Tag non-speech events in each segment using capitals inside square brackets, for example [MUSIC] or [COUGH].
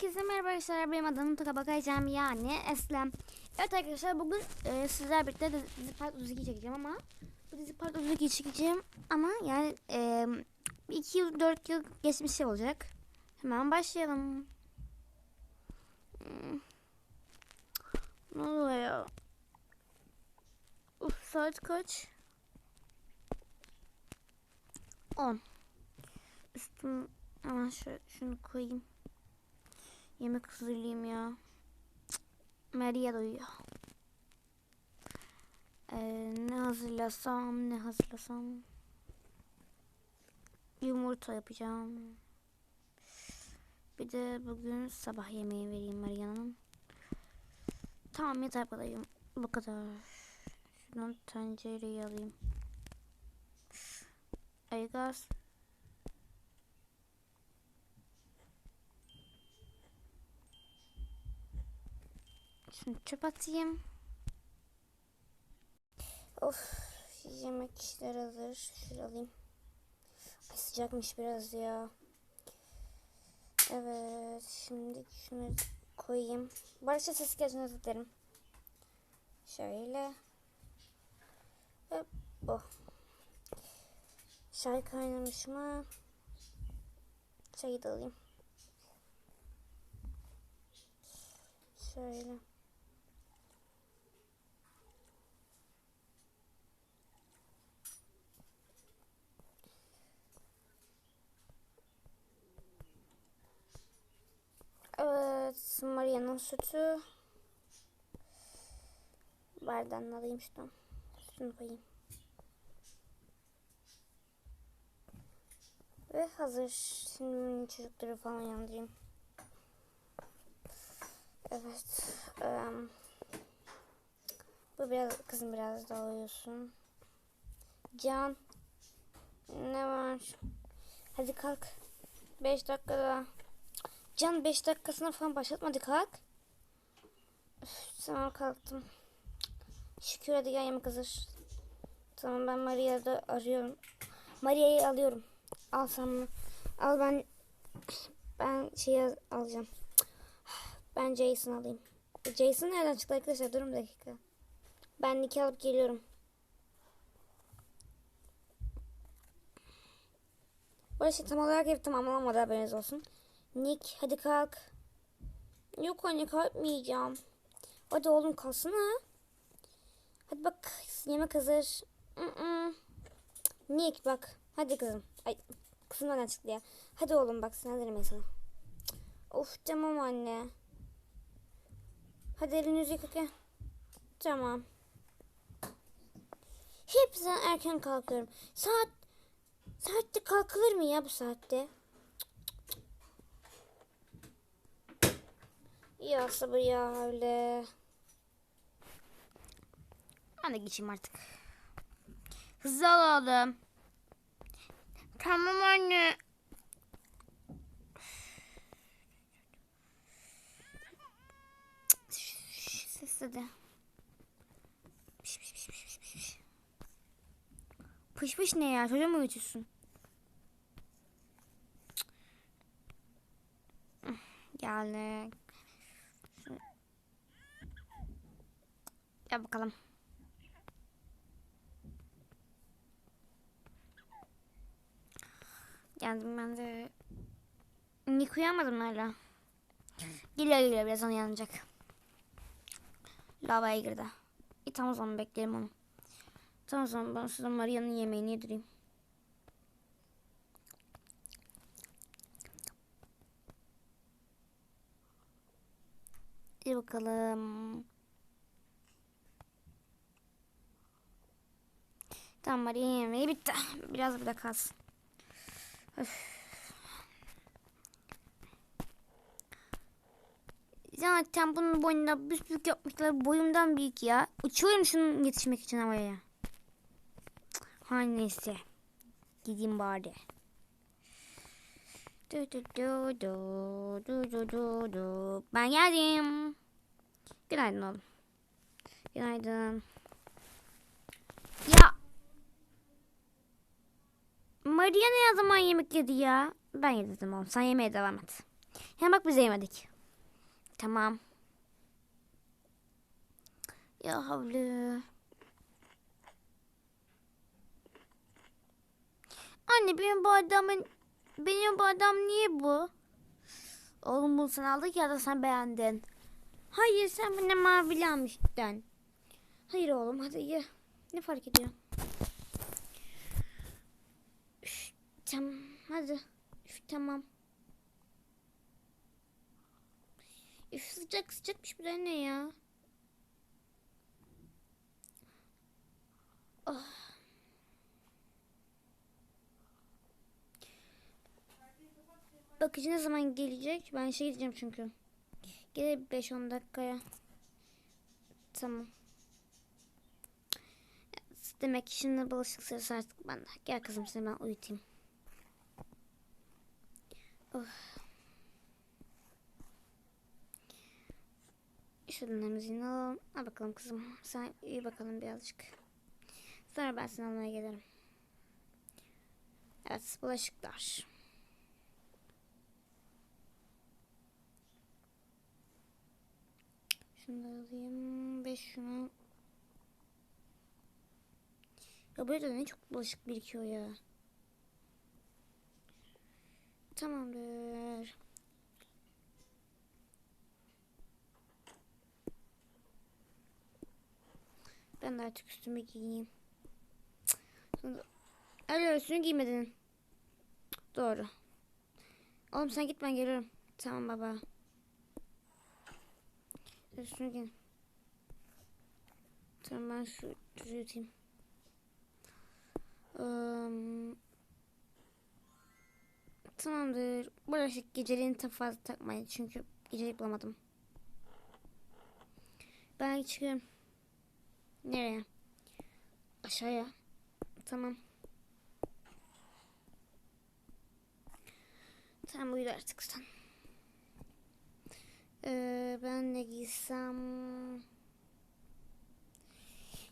Herkese merhaba arkadaşlar. Benim adım Tuka Bakayacağım yani Eslem. Evet arkadaşlar bugün e, sizler birlikte dizi part 32 çekeceğim ama bu dizi part 32 çekeceğim ama yani 2 yıl 4 yıl geçmiş olacak. Hemen başlayalım. Hmm. Ne oluyor? Uf, saat kaç? 10. Üstüm hemen şöyle şunu koyayım. Yemek hazırlayayım ya. Maria da uyuyor. Ee, ne hazırlasam ne hazırlasam. Yumurta yapacağım. Bir de bugün sabah yemeği vereyim Maria'nın. Tamam yeter bu kadar. Bu kadar. Şuradan tencereyi alayım. Aygaz. Şunu çöp atayım. Of yemek işler hazır. Şöyle alayım. Ay, sıcakmış biraz ya. Evet şimdi şunu koyayım. Barış'a ses gelsin özür dilerim. Şöyle. Hop bu. Çay kaynamış mı? Çayı da alayım. Şöyle. Evet, Maria'nın sütü. Bardağını alayım şuradan. Sütünü koyayım. Ve hazır. Şimdi çocukları falan uyandırayım. Evet. em, bu biraz kızım biraz daha uyusun. Can. Ne var? Hadi kalk. 5 dakika daha. Can 5 dakikasına falan başlatmadı kalk. Üf, tamam kalktım. Şükür hadi gel yemek hazır. Tamam ben Maria'yı da arıyorum. Maria'yı alıyorum. Alsam mı? Al ben ben şeyi alacağım. Ben Jason alayım. Jason nereden çıktı arkadaşlar? Durun bir dakika. Ben Nick'i alıp geliyorum. Bu arada şey tam olarak ev tamamlanmadı haberiniz olsun. Nick hadi kalk. Yok anne kalkmayacağım. Hadi oğlum kalsana. Hadi bak yemek hazır. Nick bak. Hadi kızım. Ay kızım nereden çıktı ya. Hadi oğlum bak sen derim sana. Of tamam anne. Hadi elini yüzü. Tamam. Hep zaman erken kalkıyorum. Saat saatte kalkılır mı ya bu saatte? Ya sabır ya öyle. Ben de geçeyim artık. Hızlı oğlum. Tamam anne. Ses hadi. Piş piş piş piş piş piş. Pış pış ne ya? Çocuğu mu uyutuyorsun? Geldik. Gel bakalım. Geldim ben de. Nick uyuyamadım hala. Geliyor geliyor birazdan uyanacak. Lavaya girdi. İyi tamam o zaman bekleyelim onu. Tamam o zaman ben size Maria'nın yemeğini yedireyim. İyi bakalım. Tamam Maria yemeği bitti. Biraz burada kalsın. Öf. Zaten bunun boyunda büyük yapmışlar. Boyumdan büyük ya. Uçuyorum şunun yetişmek için havaya. Her neyse. Gideyim bari. Du du du du du du du du. Ben geldim. Günaydın oğlum. Günaydın. Ya. Maria ne zaman yemek yedi ya? Ben yedim oğlum. Sen yemeğe devam et. Ya bak biz yemedik. Tamam. Ya havlu. Anne benim bu adamın benim bu adam niye bu? Oğlum bunu sen aldık ya da sen beğendin. Hayır sen bana mavili almıştın. Hayır oğlum hadi ye. Ne fark ediyor? Üf, tamam hadi. Üf, tamam. Üf, sıcak sıcakmış bir ne ya? Oh. Bakıcı ne zaman gelecek? Ben işe gideceğim çünkü. Gelir 5-10 dakikaya. Tamam. Demek ki şimdi bulaşık sırası artık bende. Gel kızım seni ben uyutayım. Şuradan müziğini alalım. Al bakalım kızım. Sen uyu bakalım birazcık. Sonra ben seni almaya gelirim. Evet bulaşıklar. Da alayım. Ve şunu. Ya böyle ne çok bulaşık birikiyor ya. Tamamdır. Ben de artık üstümü giyeyim. Alo üstünü giymedin. Doğru. Oğlum sen git ben gelirim. Tamam baba. Üstünü giyin. Tamam ben şu yutayım. Um, tamamdır. Bulaşık geceliğini çok fazla takmayın. Çünkü gecelik bulamadım. Ben çıkıyorum. Nereye? Aşağıya. Tamam. Tamam uyudu artık sen. Ee, ben ne giysem?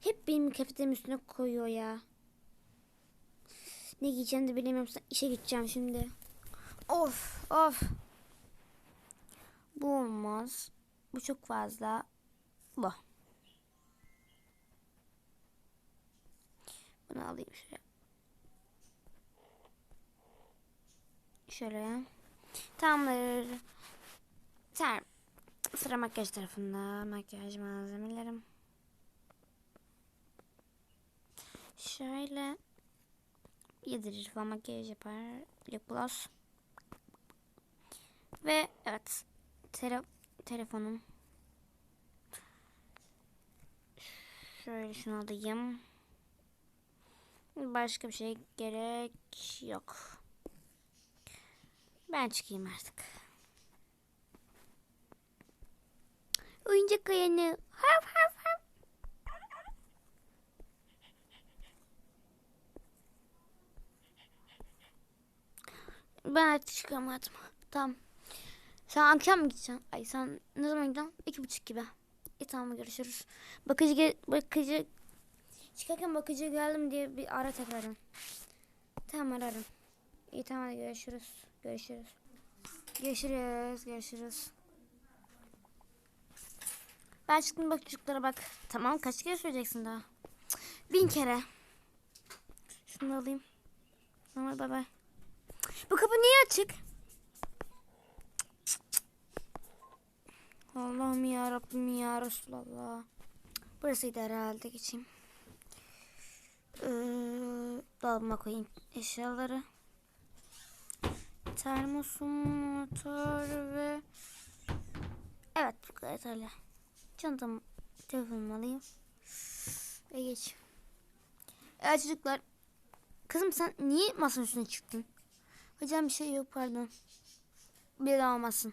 Hep benim kafeterim üstüne koyuyor ya. Ne giyeceğim de bilemiyorum. İşe gideceğim şimdi. Of of. Bu olmaz. Bu çok fazla. Bu. Bunu alayım şöyle. Şöyle. Tamamdır. Tamam. Sıra makyaj tarafında. Makyaj malzemelerim. Şöyle. Yedirir falan makyaj yapar. Lip gloss. Ve evet. Tele telefonum. Şöyle şunu alayım. Başka bir şey gerek yok. Ben çıkayım artık. Oyuncak ayanı. Hav hav hav. Ben artık çıkamadım. Tamam. Sen akşam mı gideceksin? Ay sen ne zaman gidiyorsun? İki buçuk gibi. İyi tamam görüşürüz. Bakıcı bakıcı çıkarken bakıcı geldim diye bir ara tekrardan. Tamam ararım. İyi tamam görüşürüz. Görüşürüz. Görüşürüz. Görüşürüz. Ben çıktım bak çocuklara bak. Tamam kaç kere söyleyeceksin daha? Bin kere. Şunu alayım. Tamam bay bay. Bu kapı niye açık? Allah'ım ya Rabbim ya Resulallah. Burasıydı herhalde geçeyim. Ee, dolabıma koyayım eşyaları. Termosum, motor ve... Evet bu kadar yeterli. Çantamı, telefonumu alayım. Ve geç. Evet çocuklar. Kızım sen niye masanın üstüne çıktın? Hocam bir şey yok pardon. Bir daha olmasın.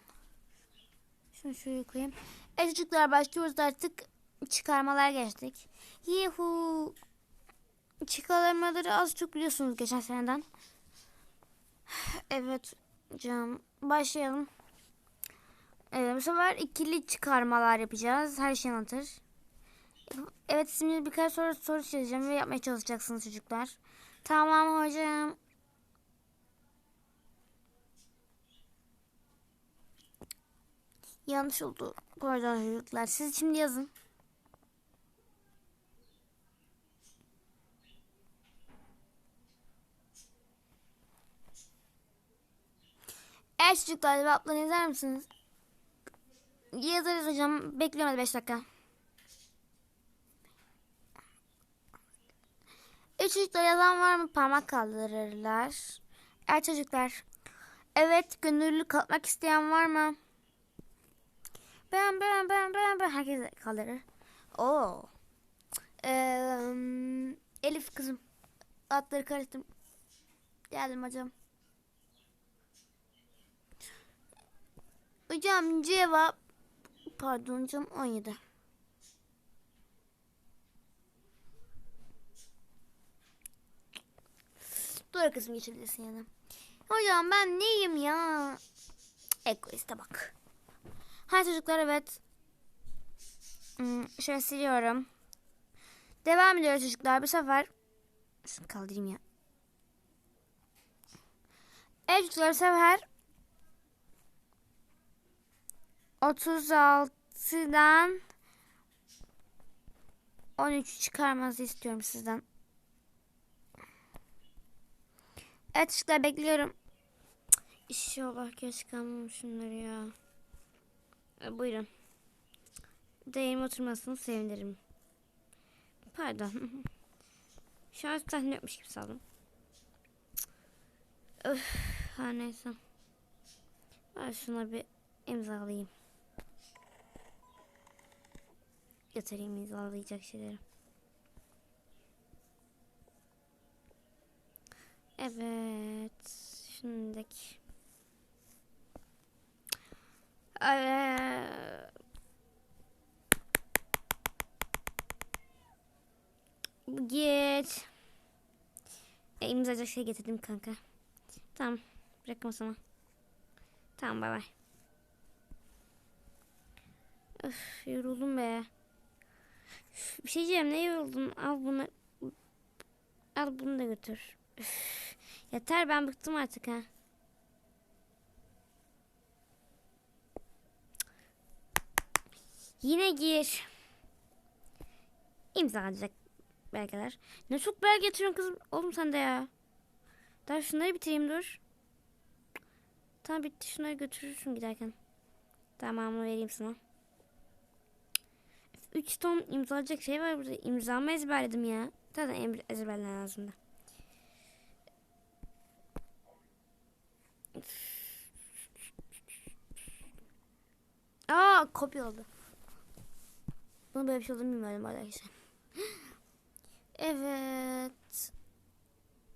Şunu şuraya koyayım. Evet çocuklar başlıyoruz artık. Çıkarmalar geçtik. Yuhu. Çıkarmaları az çok biliyorsunuz geçen seneden. Evet canım. Başlayalım. Evet, bu sefer ikili çıkarmalar yapacağız. Her şey anlatır. Evet şimdi birkaç soru soru çözeceğim ve yapmaya çalışacaksınız çocuklar. Tamam hocam. Yanlış oldu. Pardon çocuklar. Siz şimdi yazın. Evet çocuklar cevaplarını yazar mısınız? Yazarız hocam. Bekliyorum hadi 5 dakika. Üç çocuklar yazan var mı? Parmak kaldırırlar. Evet çocuklar. Evet gönüllü kalmak isteyen var mı? Ben ben ben ben ben herkes kaldırır. Oo. Ee, Elif kızım. Atları karıştım. Geldim hocam. Hocam cevap pardon hocam 17. Doğru kızım geçebilirsin yana. Hocam ben neyim ya? Egoiste bak. Ha çocuklar evet. Hmm, şöyle siliyorum. Devam ediyoruz çocuklar. Bu sefer şunu kaldırayım ya. Evet çocuklar bu sefer 36'dan 13 çıkarmanızı istiyorum sizden. Evet çocuklar bekliyorum. İnşallah geç kalmam şunları ya. E, buyurun. Değerim oturmasını sevinirim. Pardon. [LAUGHS] Şu an tahmin etmiş gibi saldım. Öf, her neyse. Ben şuna bir imzalayayım. Yatırayım imzalayacak şeyleri. Evet. Şimdiki. Ee, Geç. E, imzacak şey getirdim kanka. Tamam. Bırakma sana. Tamam bay bay. Öf yoruldum be. Üf, bir şey diyeceğim ne yoruldun? Al bunu. Al bunu da götür. Üf, yeter ben bıktım artık ha. Yine gir. İmza atacak belgeler. Ne çok belge getiriyorsun kızım. Oğlum sen de ya. Daha şunları bitireyim dur. Tamam bitti şunları götürürsün giderken. Tamamını vereyim sana. 3 ton imzalayacak şey var burada. İmzamı ezberledim ya. Zaten ezberlemem lazımdı. Aa kopya oldu. Bunu böyle bir şey olduğunu bilmiyordum arkadaşlar. [GASPS] Evet.